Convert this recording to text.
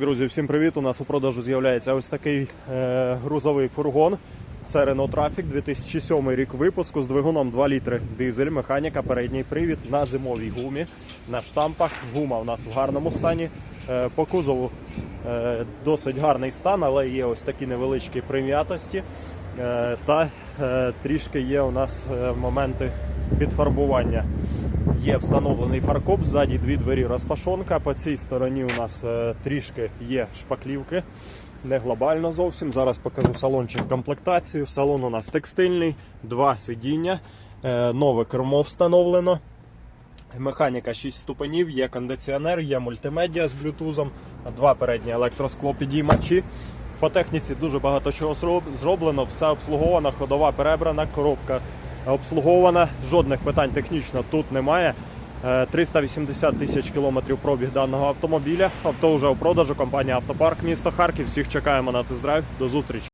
Друзі, всім привіт! У нас у продажу з'являється ось такий е, грузовий фургон. Це Renault Traffic 2007 рік випуску з двигуном 2 літри дизель, механіка, передній привід на зимовій гумі, на штампах. Гума у нас в гарному стані. Е, по кузову е, досить гарний стан, але є ось такі невеличкі прим'ятості. Е, та е, трішки є у нас е, моменти підфарбування. Є встановлений фаркоп, ззаді дві двері розпашонка. По цій стороні у нас е, трішки є шпаклівки, не глобально зовсім. Зараз покажу салончик комплектацію. Салон у нас текстильний, два сидіння, е, нове кермо встановлено. Механіка 6 ступенів, є кондиціонер, є мультимедіа з блютузом, два передні електросклопідіймачі. По техніці дуже багато чого зроб- зроблено, все обслуговано, ходова перебрана, коробка обслугована. Жодних питань технічно тут немає. Е, 380 тисяч кілометрів пробіг даного автомобіля. Авто вже у продажу. Компанія Автопарк місто Харків. Всіх чекаємо на тест-драйв. До зустрічі.